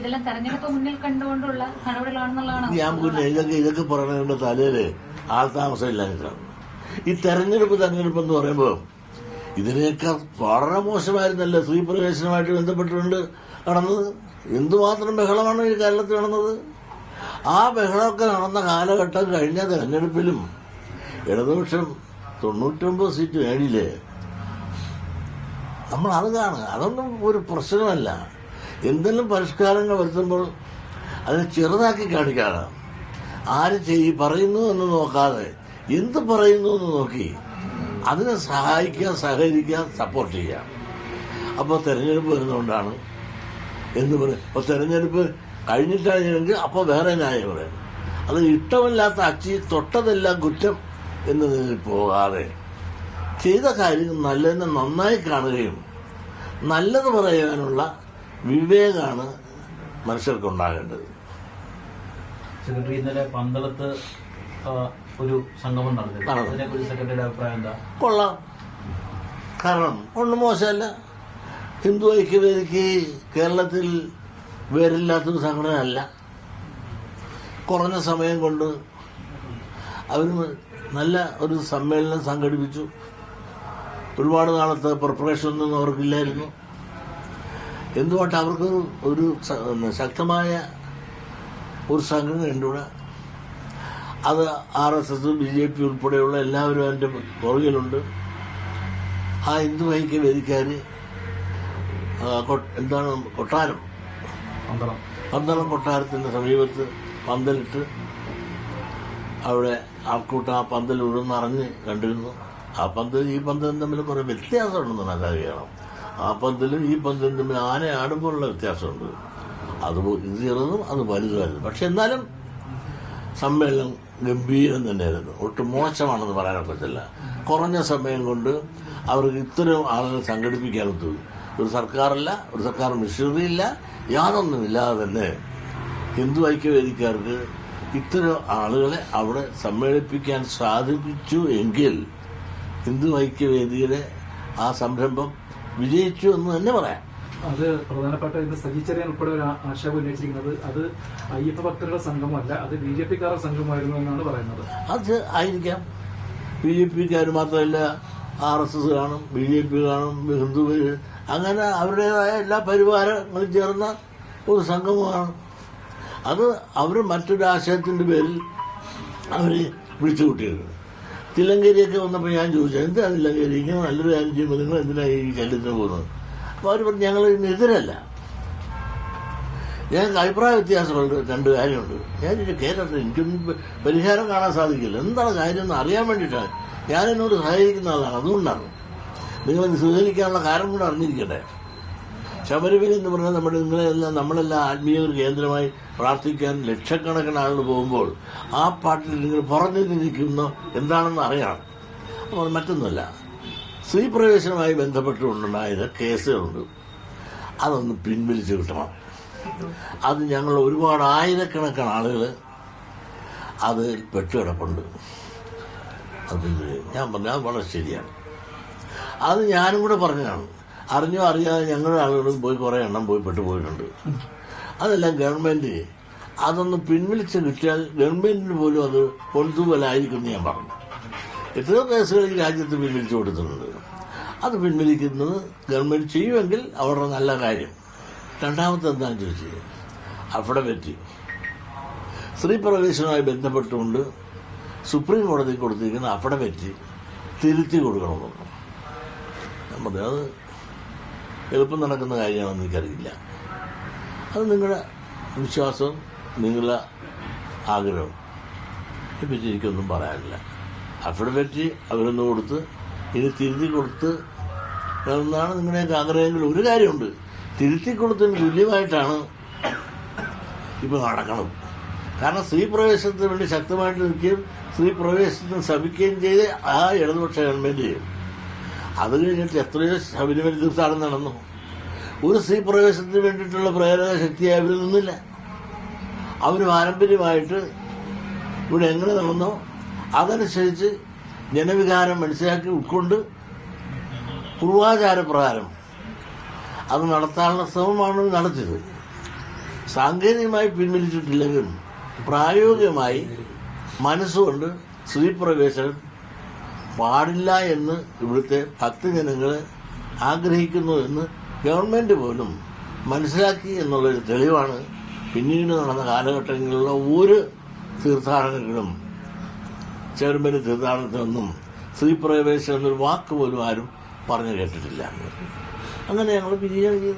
ഇതെല്ലാം തെരഞ്ഞെടുപ്പ് മുന്നിൽ കണ്ടുകൊണ്ടുള്ള നടപടികളാണെന്നുള്ളതാണ് ഞാൻ പിന്നെ ഇതൊക്കെ ഇതൊക്കെ പറയണതിന്റെ തലയിൽ ആൾതാമസം ഇല്ലാഞ്ഞിട്ടാണ് ഈ തെരഞ്ഞെടുപ്പ് തെരഞ്ഞെടുപ്പ് എന്ന് പറയുമ്പോൾ ഇതിനേക്കാൾ വളരെ മോശമായിരുന്നല്ലോ സ്ത്രീ പ്രവേശനമായിട്ട് ബന്ധപ്പെട്ടുകൊണ്ട് നടന്നത്? എന്തുമാത്രം ബഹളമാണ് ഈ കേരളത്തിൽ നടന്നത്? ആ ബഹളമൊക്കെ നടന്ന കാലഘട്ടം കഴിഞ്ഞ തെരഞ്ഞെടുപ്പിലും ഇടതുപക്ഷം തൊണ്ണൂറ്റൊമ്പത് സീറ്റ് നേടിയില്ലേ? നമ്മൾ അത് കാണുക. അതൊന്നും ഒരു പ്രശ്നമല്ല. എന്തെങ്കിലും പരിഷ്കാരങ്ങൾ വരുത്തുമ്പോൾ അത് ചെറുതാക്കി കാണിക്കാണ് ആര് ചെയ് പറയുന്നു എന്ന് നോക്കാതെ എന്ത് പറയുന്നു എന്ന് നോക്കി അതിനെ സഹായിക്കുക സഹകരിക്കുക സപ്പോർട്ട് ചെയ്യുക അപ്പോൾ തെരഞ്ഞെടുപ്പ് വരുന്നതുകൊണ്ടാണ് എന്ന് പറയും അപ്പോൾ തെരഞ്ഞെടുപ്പ് കഴിഞ്ഞിട്ടാണെങ്കിൽ അപ്പോൾ വേറെ ന്യായം പറയും. അത് ഇഷ്ടമില്ലാത്ത അച്ചി തൊട്ടതെല്ലാം കുറ്റം എന്നതിൽ പോകാതെ ചെയ്ത കാര്യങ്ങൾ നല്ലതിനെ നന്നായി കാണുകയും നല്ലത് പറയാനുള്ള വിവേകമാണ് മനുഷ്യർക്കുണ്ടാകേണ്ടത്. സെക്രട്ടറി ഇന്നലെ പന്തളത്ത് ഒരു സംഗമം നടന്നു. സെക്രട്ടറിയുടെ അഭിപ്രായം എന്താ? കൊള്ളാം. കാരണം ഒന്നും മോശമല്ല. ഹിന്ദു ഐക്യവേദിക്ക് കേരളത്തിൽ വേരില്ലാത്തൊരു സംഘടന അല്ല കുറഞ്ഞ സമയം കൊണ്ട് അവർ നല്ല ഒരു സമ്മേളനം സംഘടിപ്പിച്ചു. ഒരുപാട് നാളത്തെ പ്രിപ്പറേഷൻ ഒന്നും അവർക്കില്ലായിരുന്നു. എന്തുകൊണ്ട് അവർക്ക് ഒരു ശക്തമായ ഒരു സംഘടന ഉണ്ട് ഇവിടെ അത് R S S B J P ഉൾപ്പെടെയുള്ള എല്ലാവരും അതിന്റെ പുറകിലുണ്ട്. ആ ഹിന്ദു ഐക്യവേദിക്കാർ എന്താണ് കൊട്ടാരം? പന്തളം. കൊട്ടാരത്തിന്റെ കൊട്ടാരത്തിന്റെ സമീപത്ത് പന്തലിട്ട് അവിടെ ആൾക്കൂട്ടം ആ പന്തൽ ഉഴുന്നറിഞ്ഞ് കണ്ടിരുന്നു. ആ പന്തൽ ഈ പന്തലും തമ്മിൽ കുറേ വ്യത്യാസമുണ്ടെന്ന് മനസ്സിലാക്കണം ആ പന്തലും ഈ പന്തലും തമ്മിൽ ആന ആടുമ്പോഴുള്ള വ്യത്യാസമുണ്ട്. അത് ഇത് ചെറുതും അത് വലുതുമായിരുന്നു. പക്ഷെ എന്നാലും സമ്മേളനം ഗംഭീരം തന്നെയായിരുന്നു. ഒട്ടും മോശമാണെന്ന് പറയാനൊക്കത്തില്ല കുറഞ്ഞ സമയം കൊണ്ട് അവർക്ക് ഇത്രയും ആളുകൾ സംഘടിപ്പിക്കാൻ തോന്നി ഒരു സർക്കാരല്ല ഒരു സർക്കാർ മിഷനറി ഇല്ല യാതൊന്നുമില്ലാതെ തന്നെ ഹിന്ദു ഐക്യവേദിക്കാർക്ക് ഇത്തരം ആളുകളെ അവിടെ സമ്മേളിപ്പിക്കാൻ സാധിപ്പിച്ചു എങ്കിൽ ഹിന്ദു ഐക്യവേദിയുടെ ആ സംരംഭം വിജയിച്ചു എന്ന് തന്നെ പറയാം. അത് പ്രധാനപ്പെട്ട ഇന്ന് സജീച്ചറിയാൻ ഉൾപ്പെടെ ഒരു ആക്ഷേപം ഉന്നയിച്ചിരിക്കുന്നത്. അത് അയ്യപ്പ ഭക്തരുടെ സംഘമല്ല അത് ബി ജെ പിക്കാരുടെ സംഘമായിരുന്നു എന്നാണ് പറയുന്നത്. അത് ആയിരിക്കാം. ബി ജെ പിക്കാർ മാത്രമല്ല ആർ എസ് എസ് കാണും ബി ജെ പി കാണും ഹിന്ദു അങ്ങനെ അവരുടേതായ എല്ലാ പരിവാരങ്ങളും ചേർന്ന ഒരു സംഗമമാണ് അത് അവർ മറ്റൊരു ആശയത്തിന്റെ പേരിൽ അവർ വിളിച്ചു കൂട്ടിയത് തില്ലങ്കരിയൊക്കെ വന്നപ്പോൾ ഞാൻ ചോദിച്ചു എന്താ തില്ലങ്കേരി? ഇങ്ങനെ നല്ലൊരു കാര്യം ചെയ്യുമ്പോൾ നിങ്ങൾ എന്തിനാ ഈ ശല്യത്തിന് പോകുന്നത്? അപ്പോൾ അവർ പറഞ്ഞു ഞങ്ങൾ ഇതിനെതിരല്ല ഞങ്ങൾക്ക് അഭിപ്രായ വ്യത്യാസമുണ്ട് രണ്ട് കാര്യമുണ്ട്. ഞാൻ കേരളത്തിൽ എനിക്കൊന്നും പരിഹാരം കാണാൻ സാധിക്കില്ല. എന്താണ് കാര്യം എന്ന് അറിയാൻ വേണ്ടിയിട്ടാണ്. ഞാൻ എന്നോട് സഹകരിക്കുന്ന ആളാണ്. അതുകൊണ്ടാണ്. നിങ്ങൾ ഇത് സ്വീകരിക്കാനുള്ള കാരണം കൂടെ അറിഞ്ഞിരിക്കട്ടെ. ശബരിമല എന്ന് പറഞ്ഞാൽ നമ്മുടെ നിങ്ങളെല്ലാം നമ്മളെല്ലാം ആത്മീയ ഒരു കേന്ദ്രമായി പ്രാർത്ഥിക്കാൻ ലക്ഷക്കണക്കിന് ആളുകൾ പോകുമ്പോൾ ആ പാട്ടിൽ നിങ്ങൾ പുറഞ്ഞു നിൽക്കുന്ന എന്താണെന്ന് അറിയണം. അപ്പോൾ മറ്റൊന്നുമല്ല. സ്ത്രീ പ്രവേശനവുമായി ബന്ധപ്പെട്ടുകൊണ്ടുണ്ടായത് കേസുകളുണ്ട്. അതൊന്ന് പിൻവലിച്ച് കിട്ടണം. അത് ഞങ്ങൾ ഒരുപാട് ആയിരക്കണക്കിന് ആളുകൾ അത് പെട്ടുകിടപ്പുണ്ട് അതിൽ ഞാൻ പറഞ്ഞാൽ വളരെ ശരിയാണ്. അത് ഞാനും കൂടെ പറഞ്ഞതാണ്. അറിഞ്ഞോ അറിയാതെ ഞങ്ങളുടെ ആളുകളും പോയി കുറേ എണ്ണം പോയി പെട്ടുപോയിട്ടുണ്ട്. അതെല്ലാം ഗവൺമെന്റ് അതൊന്ന് പിൻവലിച്ച് കിട്ടിയാൽ ഗവൺമെന്റിന് പോലും അത് പൊൻതൂവലായിരിക്കും എന്ന് ഞാൻ പറഞ്ഞു. എത്രയോ കേസുകൾ ഈ രാജ്യത്ത് പിൻവലിച്ചു കൊടുത്തിട്ടുണ്ട്. അത് പിൻവലിക്കുന്നത് ഗവൺമെന്റ് ചെയ്യുമെങ്കിൽ അവരുടെ നല്ല കാര്യം. രണ്ടാമത്തെ എന്താണെന്ന് ചോദിച്ചത്? അവിടെ പറ്റി സ്ത്രീ പ്രവേശനവുമായി ബന്ധപ്പെട്ടുകൊണ്ട് സുപ്രീം കോടതി കൊടുത്തിരിക്കുന്ന അവിടെ പറ്റി തിരുത്തി കൊടുക്കണമെന്ന്. നമ്മുടെ അത് എളുപ്പം നടക്കുന്ന കാര്യമാണെന്ന് എനിക്കറിയില്ല. അത് നിങ്ങളുടെ വിശ്വാസവും നിങ്ങളുടെ ആഗ്രഹവും. ഇപ്പം എനിക്കൊന്നും പറയാനില്ല. അഫിഡവിറ്റ് അവരൊന്ന് കൊടുത്ത് ഇനി തിരുത്തി കൊടുത്ത് എന്നാണ് നിങ്ങളുടെയൊക്കെ ആഗ്രഹമെങ്കിൽ ഒരു കാര്യമുണ്ട്. തിരുത്തി കൊടുത്തതിന് തുല്യമായിട്ടാണ് ഇപ്പൊ നടക്കണം. കാരണം സ്ത്രീ പ്രവേശനത്തിന് വേണ്ടി ശക്തമായിട്ട് നിൽക്കുകയും സ്ത്രീ പ്രവേശനത്തിന് ശ്രമിക്കുകയും ചെയ്ത് ആ ഇടതുപക്ഷ ഗവൺമെന്റ് അത് കഴിഞ്ഞിട്ട് എത്രയോ ശബരിമല തീർത്ഥാടനം നടന്നു. ഒരു സ്ത്രീ പ്രവേശനത്തിന് വേണ്ടിയിട്ടുള്ള പ്രേരക ശക്തി അവർ നിന്നില്ല. അവർ പാരമ്പര്യമായിട്ട് ഇവിടെ എങ്ങനെ നടന്നോ അതനുസരിച്ച് ജനവികാരം മനസ്സിലാക്കി ഉൾക്കൊണ്ട് പൂർവാചാരപ്രകാരം അത് നടത്താനുള്ള ശ്രമമാണ് നടത്തിയത്. സാങ്കേതികമായി പിൻവലിച്ചിട്ടില്ലെങ്കിലും പ്രായോഗികമായി മനസ്സുകൊണ്ട് സ്ത്രീപ്രവേശനം പാടില്ല എന്ന് ഇവിടുത്തെ ഭക്തജനങ്ങൾ ആഗ്രഹിക്കുന്നു എന്ന് ഗവൺമെന്റ് പോലും മനസ്സിലാക്കി എന്നുള്ളൊരു തെളിവാണ് പിന്നീട് നടന്ന കാലഘട്ടങ്ങളിലുള്ള ഒരു തീർത്ഥാടനങ്ങളും ചെറുമ്പന് തീർത്ഥാടനത്തിനൊന്നും സ്ത്രീപ്രവേശനം എന്നൊരു വാക്ക് പോലും ആരും പറഞ്ഞു കേട്ടിട്ടില്ല. അങ്ങനെ ഞങ്ങൾ പിരിയാണ്